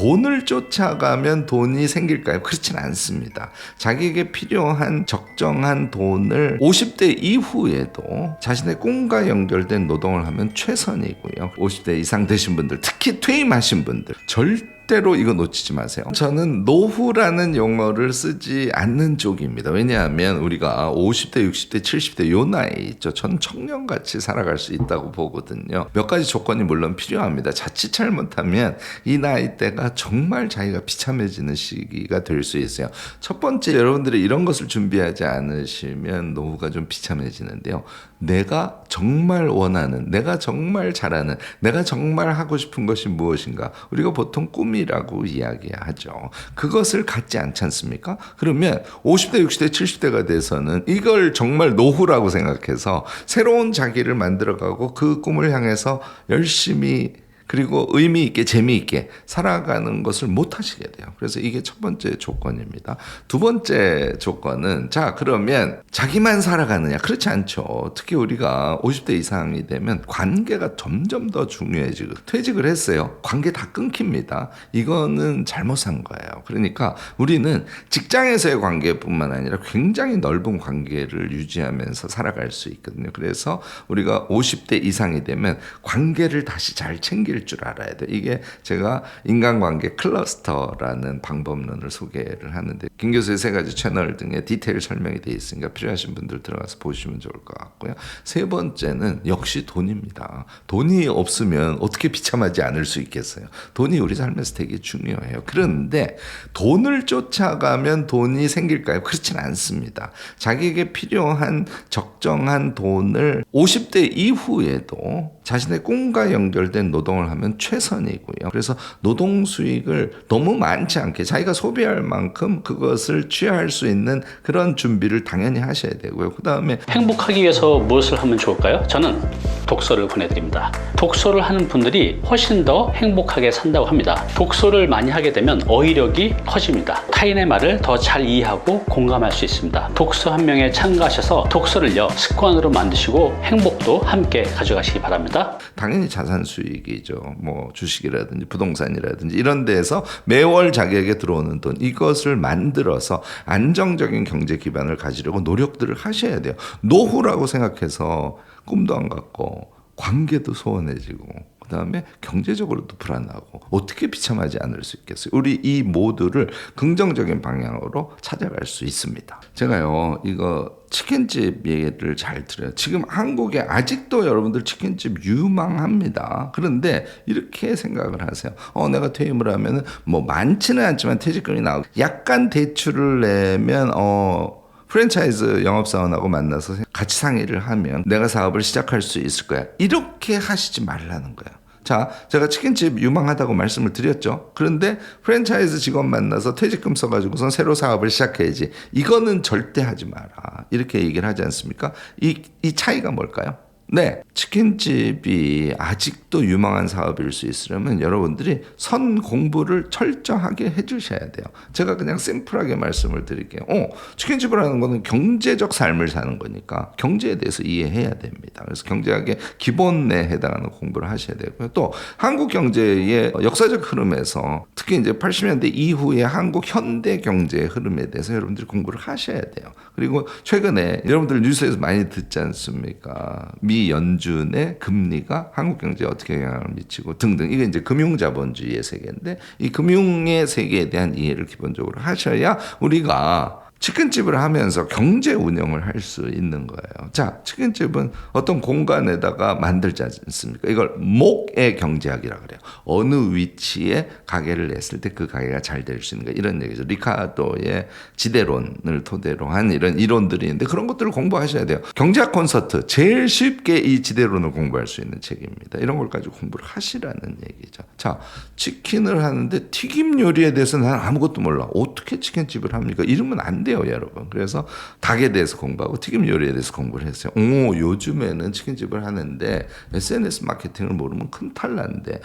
돈을 쫓아가면 돈이 생길까요? 그렇진 않습니다. 자기에게 필요한 적정한 돈을 50대 이후에도 자신의 꿈과 연결된 노동을 하면 최선이고요. 50대 이상 되신 분들, 특히 퇴임하신 분들, 절대 절대로 이거 놓치지 마세요. 저는 노후라는 용어를 쓰지 않는 쪽입니다. 왜냐하면 우리가 50대, 60대, 70대 요 나이 있죠. 전 청년같이 살아갈 수 있다고 보거든요. 몇 가지 조건이 물론 필요합니다. 자칫 잘못하면 이 나이 때가 정말 자기가 비참해지는 시기가 될 수 있어요. 첫 번째 여러분들이 이런 것을 준비하지 않으시면 노후가 좀 비참해지는데요. 내가 정말 원하는, 내가 정말 잘하는, 내가 정말 하고 싶은 것이 무엇인가? 우리가 보통 꿈이라고 이야기하죠. 그것을 갖지 않지 않습니까? 그러면 50대, 60대, 70대가 돼서는 이걸 정말 노후라고 생각해서 새로운 자기를 만들어가고 그 꿈을 향해서 열심히 그리고 의미 있게 재미있게 살아가는 것을 못 하시게 돼요. 그래서 이게 첫 번째 조건입니다. 두 번째 조건은 자 그러면 자기만 살아가느냐 그렇지 않죠. 특히 우리가 50대 이상이 되면 관계가 점점 더 중요해지고 퇴직을 했어요. 관계 다 끊깁니다. 이거는 잘못 산 거예요. 그러니까 우리는 직장에서의 관계뿐만 아니라 굉장히 넓은 관계를 유지하면서 살아갈 수 있거든요. 그래서 우리가 50대 이상이 되면 관계를 다시 잘 챙길 줄 알아야 돼. 이게 제가 인간관계 클러스터라는 방법론을 소개를 하는데 김 교수의 세 가지 채널 등에 디테일 설명이 되어 있으니까 필요하신 분들 들어가서 보시면 좋을 것 같고요. 세 번째는 역시 돈입니다. 돈이 없으면 어떻게 비참하지 않을 수 있겠어요. 돈이 우리 삶에서 되게 중요해요. 그런데 돈을 쫓아가면 돈이 생길까요? 그렇진 않습니다. 자기에게 필요한 적정한 돈을 50대 이후에도 자신의 꿈과 연결된 노동을 하면 최선이고요. 그래서 노동 수익을 너무 많지 않게 자기가 소비할 만큼 그것을 취할 수 있는 그런 준비를 당연히 하셔야 되고요. 그 다음에 행복하기 위해서 무엇을 하면 좋을까요? 저는 독서를 보내드립니다. 독서를 하는 분들이 훨씬 더 행복하게 산다고 합니다. 독서를 많이 하게 되면 어휘력이 커집니다. 타인의 말을 더 잘 이해하고 공감할 수 있습니다. 독서 한 명에 참가하셔서 독서를요 습관으로 만드시고 행복도 함께 가져가시기 바랍니다. 당연히 자산 수익이죠. 뭐 주식이라든지 부동산이라든지 이런 데에서 매월 자기에게 들어오는 돈 이것을 만들어서 안정적인 경제 기반을 가지려고 노력들을 하셔야 돼요. 노후라고 생각해서 꿈도 안 갖고 관계도 소원해지고 그다음에 경제적으로도 불안하고 어떻게 비참하지 않을 수 있겠어요. 우리 이 모두를 긍정적인 방향으로 찾아갈 수 있습니다. 제가요 이거 치킨집 얘기를 잘 들어요. 지금 한국에 아직도 여러분들 치킨집 유망합니다. 그런데 이렇게 생각을 하세요. 어, 내가 퇴임을 하면은 뭐 많지는 않지만 퇴직금이 나오고 약간 대출을 내면 어 프랜차이즈 영업사원하고 만나서 같이 상의를 하면 내가 사업을 시작할 수 있을 거야. 이렇게 하시지 말라는 거야. 자, 제가 치킨집 유망하다고 말씀을 드렸죠. 그런데 프랜차이즈 직원 만나서 퇴직금 써가지고선 새로 사업을 시작해야지. 이거는 절대 하지 마라. 이렇게 얘기를 하지 않습니까? 이, 이 차이가 뭘까요? 네, 치킨집이 아직도 유망한 사업일 수 있으려면 여러분들이 선 공부를 철저하게 해주셔야 돼요. 제가 그냥 심플하게 말씀을 드릴게요. 어, 치킨집을 하는 거는 경제적 삶을 사는 거니까 경제에 대해서 이해해야 됩니다. 그래서 경제학의 기본에 해당하는 공부를 하셔야 되고요. 또 한국 경제의 역사적 흐름에서 특히 이제 80년대 이후의 한국 현대 경제의 흐름에 대해서 여러분들이 공부를 하셔야 돼요. 그리고 최근에 여러분들 뉴스에서 많이 듣지 않습니까? 미 연준의 금리가 한국 경제에 어떻게 영향을 미치고 등등. 이게 이제 금융 자본주의의 세계인데 이 금융의 세계에 대한 이해를 기본적으로 하셔야 우리가 치킨집을 하면서 경제 운영을 할 수 있는 거예요. 자, 치킨집은 어떤 공간에다가 만들지 않습니까? 이걸 목의 경제학이라 그래요. 어느 위치에 가게를 냈을 때 그 가게가 잘 될 수 있는 가 이런 얘기죠. 리카도의 지대론을 토대로 한 이런 이론들이 있는데 그런 것들을 공부하셔야 돼요. 경제학 콘서트 제일 쉽게 이 지대론을 공부할 수 있는 책입니다. 이런 걸 가지고 공부를 하시라는 얘기죠. 자, 치킨을 하는데 튀김 요리에 대해서 는 아무것도 몰라. 어떻게 치킨집을 합니까? 이러면 안돼 요, 여러분. 그래서 닭에 대해서 공부하고 튀김 요리에 대해서 공부를 했어요. 오, 요즘에는 치킨집을 하는데 SNS 마케팅을 모르면 큰 탈 난데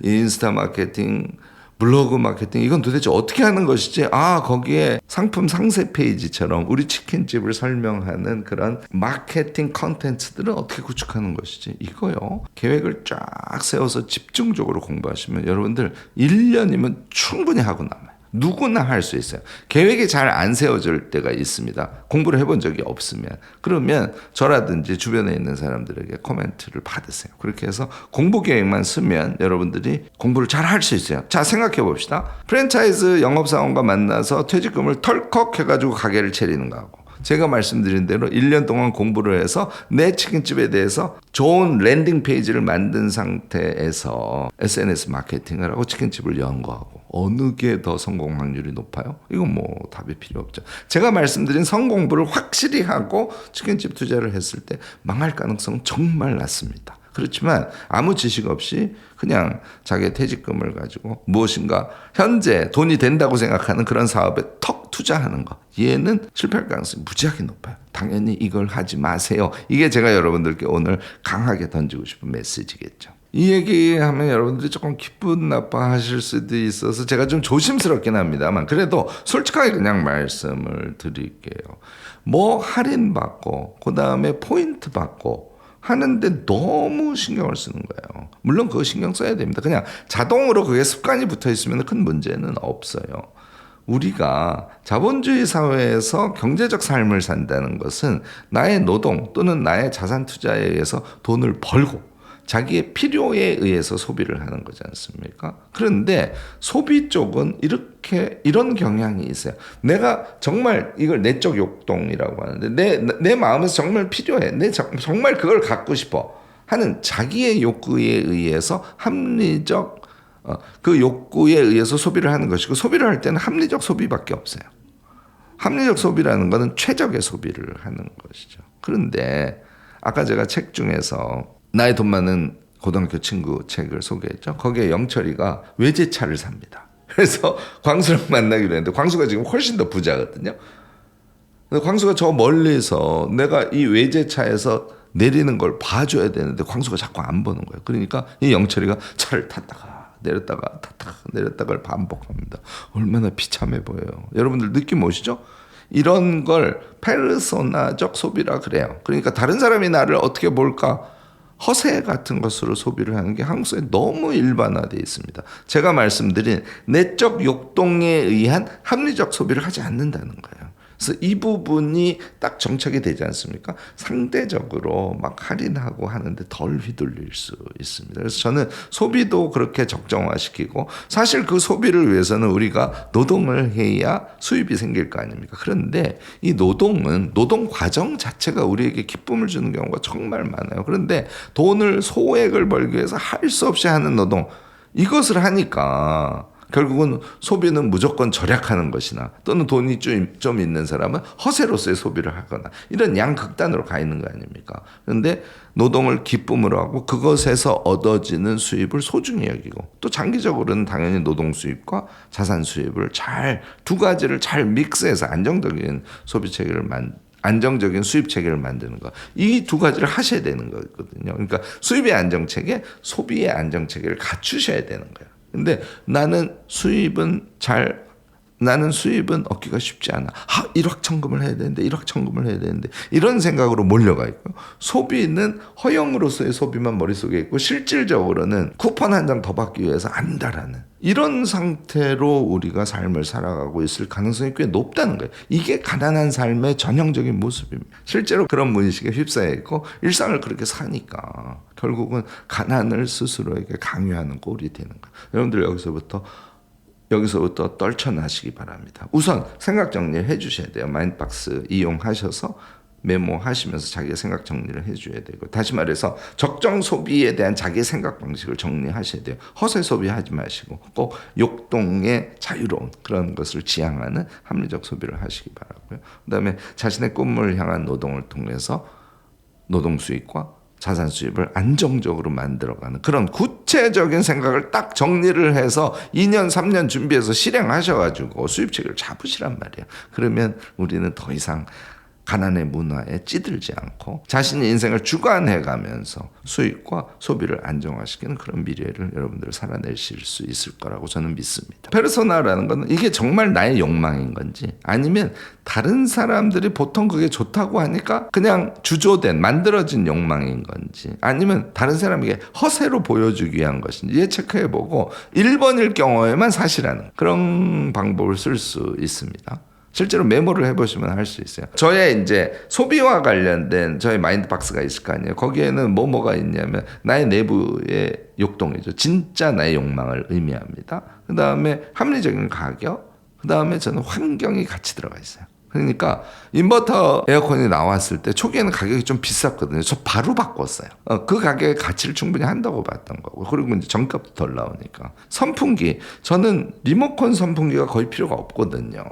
인스타 마케팅 블로그 마케팅 이건 도대체 어떻게 하는 것이지? 아 거기에 상품 상세 페이지처럼 우리 치킨집을 설명하는 그런 마케팅 컨텐츠들은 어떻게 구축하는 것이지? 이거요. 계획을 쫙 세워서 집중적으로 공부하시면 여러분들 1년이면 충분히 하고 남아요. 누구나 할 수 있어요. 계획이 잘 안 세워질 때가 있습니다. 공부를 해본 적이 없으면. 그러면 저라든지 주변에 있는 사람들에게 코멘트를 받으세요. 그렇게 해서 공부 계획만 쓰면 여러분들이 공부를 잘 할 수 있어요. 자, 생각해 봅시다. 프랜차이즈 영업사원과 만나서 퇴직금을 털컥 해가지고 가게를 차리는 거하고 제가 말씀드린 대로 1년 동안 공부를 해서 내 치킨집에 대해서 좋은 랜딩 페이지를 만든 상태에서 SNS 마케팅을 하고 치킨집을 연 거하고 어느 게 더 성공 확률이 높아요? 이건 뭐 답이 필요 없죠. 제가 말씀드린 성공부를 확실히 하고 치킨집 투자를 했을 때 망할 가능성 정말 낮습니다. 그렇지만 아무 지식 없이 그냥 자기의 퇴직금을 가지고 무엇인가 현재 돈이 된다고 생각하는 그런 사업에 턱 투자하는 거 얘는 실패할 가능성이 무지하게 높아요. 당연히 이걸 하지 마세요. 이게 제가 여러분들께 오늘 강하게 던지고 싶은 메시지겠죠. 이 얘기하면 여러분들이 조금 기분 나빠하실 수도 있어서 제가 좀 조심스럽긴 합니다만 그래도 솔직하게 그냥 말씀을 드릴게요. 뭐 할인 받고 그 다음에 포인트 받고 하는데 너무 신경을 쓰는 거예요. 물론 그거 신경 써야 됩니다. 그냥 자동으로 그게 습관이 붙어 있으면 큰 문제는 없어요. 우리가 자본주의 사회에서 경제적 삶을 산다는 것은 나의 노동 또는 나의 자산 투자에 의해서 돈을 벌고 자기의 필요에 의해서 소비를 하는 거지 않습니까? 그런데 소비 쪽은 이렇게 이런 경향이 있어요. 내가 정말 이걸 내적 욕동이라고 하는데 내 내 마음에서 정말 필요해. 내 정, 정말 그걸 갖고 싶어 하는 자기의 욕구에 의해서 합리적 어, 그 욕구에 의해서 소비를 하는 것이고 소비를 할 때는 합리적 소비밖에 없어요. 합리적 소비라는 것은 최적의 소비를 하는 것이죠. 그런데 아까 제가 책 중에서 나의 돈 많은 고등학교 친구 책을 소개했죠. 거기에 영철이가 외제차를 삽니다. 그래서 광수랑 만나기로 했는데 광수가 지금 훨씬 더 부자거든요. 광수가 저 멀리서 내가 이 외제차에서 내리는 걸 봐줘야 되는데 광수가 자꾸 안 보는 거예요. 그러니까 이 영철이가 차를 탔다가 내렸다가 탔다가 내렸다가를 반복합니다. 얼마나 비참해 보여요. 여러분들 느낌 오시죠? 이런 걸 페르소나적 소비라 그래요. 그러니까 다른 사람이 나를 어떻게 볼까? 허세 같은 것으로 소비를 하는 게 한국 사회에 너무 일반화되어 있습니다. 제가 말씀드린 내적 욕동에 의한 합리적 소비를 하지 않는다는 거예요. 그래서 이 부분이 딱 정착이 되지 않습니까? 상대적으로 막 할인하고 하는데 덜 휘둘릴 수 있습니다. 그래서 저는 소비도 그렇게 적정화시키고 사실 그 소비를 위해서는 우리가 노동을 해야 수입이 생길 거 아닙니까? 그런데 이 노동은 노동 과정 자체가 우리에게 기쁨을 주는 경우가 정말 많아요. 그런데 돈을 소액을 벌기 위해서 할 수 없이 하는 노동 이것을 하니까 결국은 소비는 무조건 절약하는 것이나 또는 돈이 좀, 좀 있는 사람은 허세로서의 소비를 하거나 이런 양극단으로 가 있는 거 아닙니까? 그런데 노동을 기쁨으로 하고 그것에서 얻어지는 수입을 소중히 여기고 또 장기적으로는 당연히 노동 수입과 자산 수입을 잘 두 가지를 잘 믹스해서 안정적인 소비 체계를 만 안정적인 수입 체계를 만드는 거. 이 두 가지를 하셔야 되는 거거든요. 그러니까 수입의 안정 체계, 소비의 안정 체계를 갖추셔야 되는 거예요. 근데 나는 수입은 잘 나는 수입은 얻기가 쉽지 않아. 아, 일확천금을 해야 되는데, 일확천금을 해야 되는데, 이런 생각으로 몰려가 있고, 소비는 허용으로서의 소비만 머릿속에 있고, 실질적으로는 쿠폰 한 장 더 받기 위해서 안다라는, 이런 상태로 우리가 삶을 살아가고 있을 가능성이 꽤 높다는 거예요. 이게 가난한 삶의 전형적인 모습입니다. 실제로 그런 문식에 휩싸여 있고, 일상을 그렇게 사니까, 결국은 가난을 스스로에게 강요하는 꼴이 되는 거예요. 여러분들 여기서부터 여기서부터 떨쳐나시기 바랍니다. 우선 생각 정리를 해주셔야 돼요. 마인드박스 이용하셔서 메모하시면서 자기의 생각 정리를 해줘야 되고 다시 말해서 적정 소비에 대한 자기의 생각 방식을 정리하셔야 돼요. 허세 소비하지 마시고 꼭 욕동의 자유로운 그런 것을 지향하는 합리적 소비를 하시기 바라고요. 그다음에 자신의 꿈을 향한 노동을 통해서 노동 수익과 자산 수입을 안정적으로 만들어가는 그런 구체적인 생각을 딱 정리를 해서 2년, 3년 준비해서 실행하셔가지고 수입 체계를 잡으시란 말이에요. 그러면 우리는 더 이상 가난의 문화에 찌들지 않고 자신의 인생을 주관해 가면서 수익과 소비를 안정화시키는 그런 미래를 여러분들 살아내실 수 있을 거라고 저는 믿습니다. 페르소나라는 건 이게 정말 나의 욕망인 건지 아니면 다른 사람들이 보통 그게 좋다고 하니까 그냥 주조된 만들어진 욕망인 건지 아니면 다른 사람에게 허세로 보여주기 위한 것인지 이해 체크해 보고 1번일 경우에만 사실하는 그런 방법을 쓸 수 있습니다. 실제로 메모를 해보시면 할 수 있어요. 저의 이제 소비와 관련된 저의 마인드 박스가 있을 거 아니에요. 거기에는 뭐 뭐가 있냐면 나의 내부의 욕동이죠. 진짜 나의 욕망을 의미합니다. 그 다음에 합리적인 가격, 그 다음에 저는 환경이 같이 들어가 있어요. 그러니까 인버터 에어컨이 나왔을 때 초기에는 가격이 좀 비쌌거든요. 저 바로 바꿨어요. 어, 그 가격의 가치를 충분히 한다고 봤던 거고 그리고 이제 정값도 덜 나오니까 선풍기 저는 리모컨 선풍기가 거의 필요가 없거든요.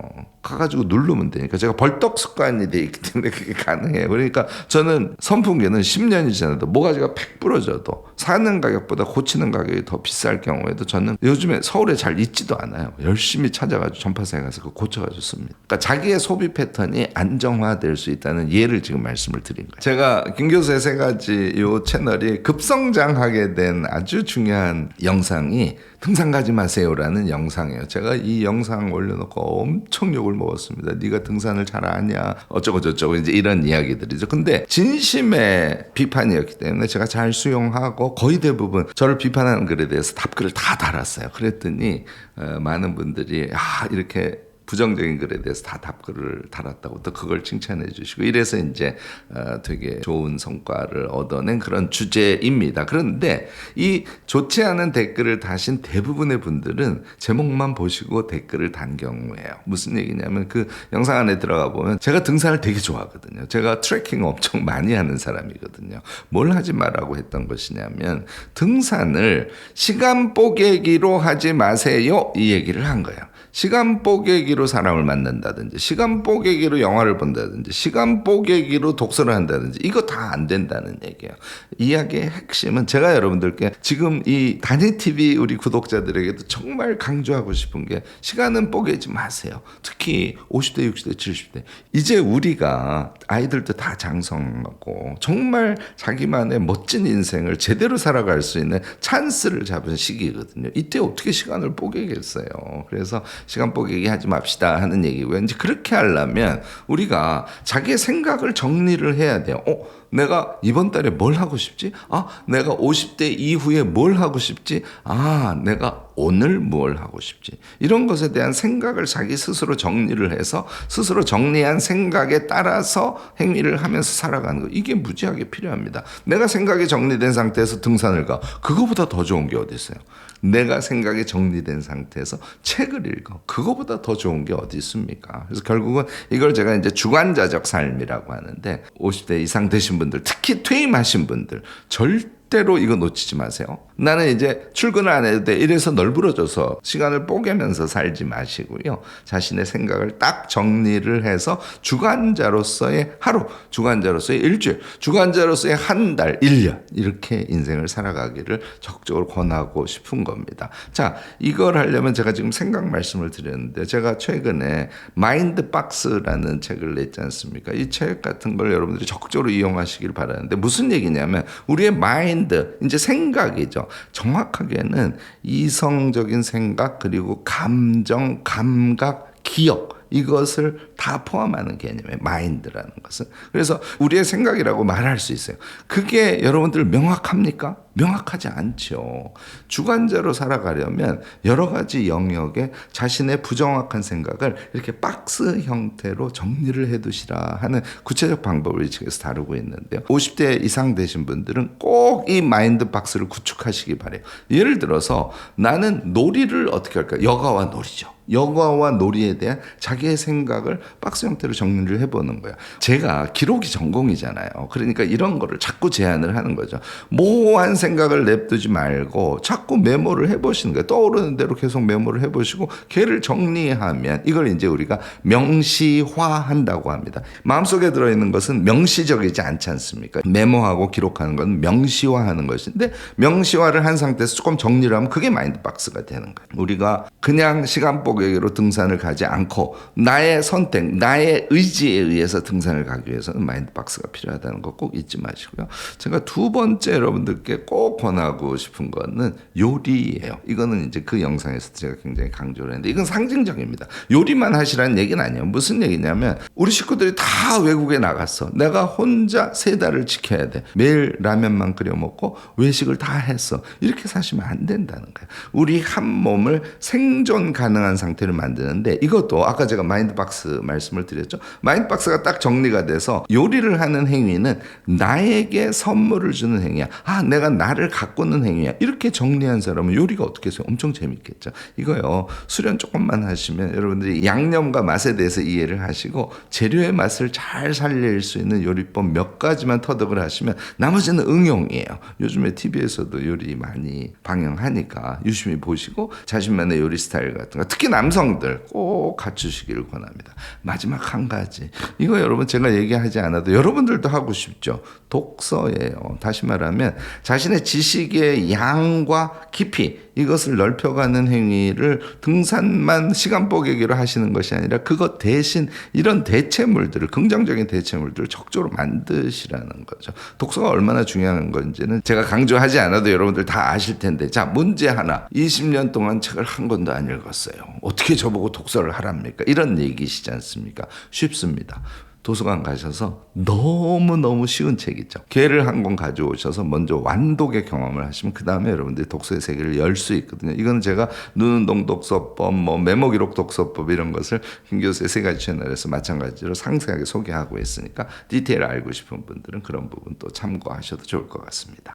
가가지고 누르면 되니까 제가 벌떡 습관이 돼 있기 때문에 그게 가능해요. 그러니까 저는 선풍기는 10년이 지나도 모가지가 팩 부러져도 사는 가격보다 고치는 가격이 더 비쌀 경우에도 저는 요즘에 서울에 잘 있지도 않아요. 열심히 찾아가지고 전파사에 가서 그거 고쳐가지고 씁니다. 그러니까 자기의 소비 패턴이 안정화될 수 있다는 예를 지금 말씀을 드린 거예요. 제가 김 교수의 세 가지 요 채널이 급성장하게 된 아주 중요한 영상이 등산 가지 마세요라는 영상이에요. 제가 이 영상 올려놓고 엄청 욕을 먹었습니다. 네가 등산을 잘 아냐 어쩌고 저쩌고 이제 이런 이야기들이죠. 근데 진심의 비판이었기 때문에 제가 잘 수용하고 거의 대부분 저를 비판하는 글에 대해서 답글을 다 달았어요. 그랬더니 어, 많은 분들이 아 이렇게 부정적인 글에 대해서 다 답글을 달았다고 또 그걸 칭찬해 주시고 이래서 이제 어, 되게 좋은 성과를 얻어낸 그런 주제입니다. 그런데 이 좋지 않은 댓글을 다신 대부분의 분들은 제목만 보시고 댓글을 단 경우예요. 무슨 얘기냐면 그 영상 안에 들어가 보면 제가 등산을 되게 좋아하거든요. 제가 트레킹 엄청 많이 하는 사람이거든요. 뭘 하지 말라고 했던 것이냐면 등산을 시간 뽀개기로 하지 마세요. 이 얘기를 한 거예요. 시간 뽀개기로 사람을 만난다든지 시간 뽀개기로 영화를 본다든지 시간 뽀개기로 독서를 한다든지 이거 다 안 된다는 얘기예요. 이야기의 핵심은 제가 여러분들께 지금 이 단위 TV 우리 구독자들에게도 정말 강조하고 싶은 게 시간은 뽀개지 마세요. 특히 50대, 60대, 70대 이제 우리가 아이들도 다 장성하고 정말 자기만의 멋진 인생을 제대로 살아갈 수 있는 찬스를 잡은 시기거든요. 이때 어떻게 시간을 뽀개겠어요. 그래서 시간 뽀개기 하지 맙시다 하는 얘기고요. 이제 그렇게 하려면 우리가 자기의 생각을 정리를 해야 돼요. 어, 내가 이번 달에 뭘 하고 싶지? 아, 내가 50대 이후에 뭘 하고 싶지? 아, 내가 오늘 뭘 하고 싶지? 이런 것에 대한 생각을 자기 스스로 정리를 해서 스스로 정리한 생각에 따라서 행위를 하면서 살아가는 거. 이게 무지하게 필요합니다. 내가 생각이 정리된 상태에서 등산을 가. 그거보다 더 좋은 게 어디 있어요? 내가 생각이 정리된 상태에서 책을 읽어. 그거보다 더 좋은 게 어디 있습니까? 그래서 결국은 이걸 제가 이제 주관자적 삶이라고 하는데 50대 이상 되신 분들, 특히 퇴임하신 분들 절대 로 이거 놓치지 마세요. 나는 이제 출근을 안 해도 돼. 이래서 널브러져서 시간을 뽀개면서 살지 마시고요. 자신의 생각을 딱 정리를 해서 주관자로서의 하루, 주관자로서의 일주일, 주관자로서의 한 달, 1년 이렇게 인생을 살아가기를 적극적으로 권하고 싶은 겁니다. 자, 이걸 하려면 제가 지금 생각 말씀을 드렸는데 제가 최근에 마인드 박스라는 책을 냈지 않습니까? 이 책 같은 걸 여러분들이 적극적으로 이용하시길 바라는데 무슨 얘기냐면 우리의 마인 드, 이제 생각이죠. 정확하게는 이성적인 생각 그리고 감정, 감각, 기억 이것을 다 포함하는 개념의 마인드라는 것은 그래서 우리의 생각이라고 말할 수 있어요. 그게 여러분들 명확합니까? 명확하지 않죠. 주관자로 살아가려면 여러 가지 영역에 자신의 부정확한 생각을 이렇게 박스 형태로 정리를 해 두시라 하는 구체적 방법을 이 책에서 다루고 있는데요. 50대 이상 되신 분들은 꼭 이 마인드 박스를 구축하시기 바래요. 예를 들어서 나는 놀이를 어떻게 할까요? 여가와 놀이죠. 여가와 놀이에 대한 자기의 생각을 박스 형태로 정리를 해보는 거예요. 제가 기록이 전공이잖아요. 그러니까 이런 거를 자꾸 제안을 하는 거죠. 모호한 생각을 냅두지 말고 자꾸 메모를 해보시는 거예요. 떠오르는 대로 계속 메모를 해보시고 걔를 정리하면 이걸 이제 우리가 명시화한다고 합니다. 마음속에 들어있는 것은 명시적이지 않지 않습니까? 메모하고 기록하는 건 명시화하는 것인데 명시화를 한 상태에서 조금 정리를 하면 그게 마인드박스가 되는 거예요. 우리가 그냥 시간 뽀개기로 등산을 가지 않고 나의 선택, 나의 의지에 의해서 등산을 가기 위해서는 마인드박스가 필요하다는 거 꼭 잊지 마시고요. 제가 두 번째 여러분들께 꼭 권하고 싶은 거는 요리예요. 이거는 이제 그 영상에서 제가 굉장히 강조를 했는데 이건 상징적입니다. 요리만 하시라는 얘기는 아니에요. 무슨 얘기냐면 우리 식구들이 다 외국에 나갔어. 내가 혼자 세 달을 지켜야 돼. 매일 라면만 끓여 먹고 외식을 다 했어. 이렇게 사시면 안 된다는 거예요. 우리 한 몸을 생존 가능한 상태를 만드는데 이것도 아까 제가 마인드박스 말씀을 드렸죠. 마인드박스가 딱 정리가 돼서 요리를 하는 행위는 나에게 선물을 주는 행위야. 아, 내가 나를 가꾸는 행위야. 이렇게 정리한 사람은 요리가 어떻게 해서 엄청 재밌겠죠. 이거요. 수련 조금만 하시면 여러분들이 양념과 맛에 대해서 이해를 하시고 재료의 맛을 잘 살릴 수 있는 요리법 몇 가지만 터득을 하시면 나머지는 응용이에요. 요즘에 TV에서도 요리 많이 방영하니까 유심히 보시고 자신만의 요리 스타일 같은 거 특히 남성들 꼭 갖추시기를 권합니다. 마지막 한 가지. 이거 여러분 제가 얘기하지 않아도 여러분들도 하고 싶죠. 독서예요. 다시 말하면 자신 의 지식의 양과 깊이 이것을 넓혀가는 행위를 등산만 시간 뽀개기로 하시는 것이 아니라 그것 대신 이런 대체물들을 긍정적인 대체물들을 적극적으로 만드시라는 거죠. 독서가 얼마나 중요한 건지는 제가 강조하지 않아도 여러분들 다 아실 텐데 자 문제 하나 20년 동안 책을 한 권도 안 읽었어요. 어떻게 저보고 독서를 하랍니까? 이런 얘기시지 않습니까? 쉽습니다. 도서관 가셔서 너무너무 쉬운 책 있죠. 개를 한 권 가져오셔서 먼저 완독의 경험을 하시면 그 다음에 여러분들이 독서의 세계를 열 수 있거든요. 이거는 제가 눈운동 독서법, 뭐 메모 기록 독서법 이런 것을 김 교수의 세 가지 채널에서 마찬가지로 상세하게 소개하고 있으니까 디테일 알고 싶은 분들은 그런 부분 또 참고하셔도 좋을 것 같습니다.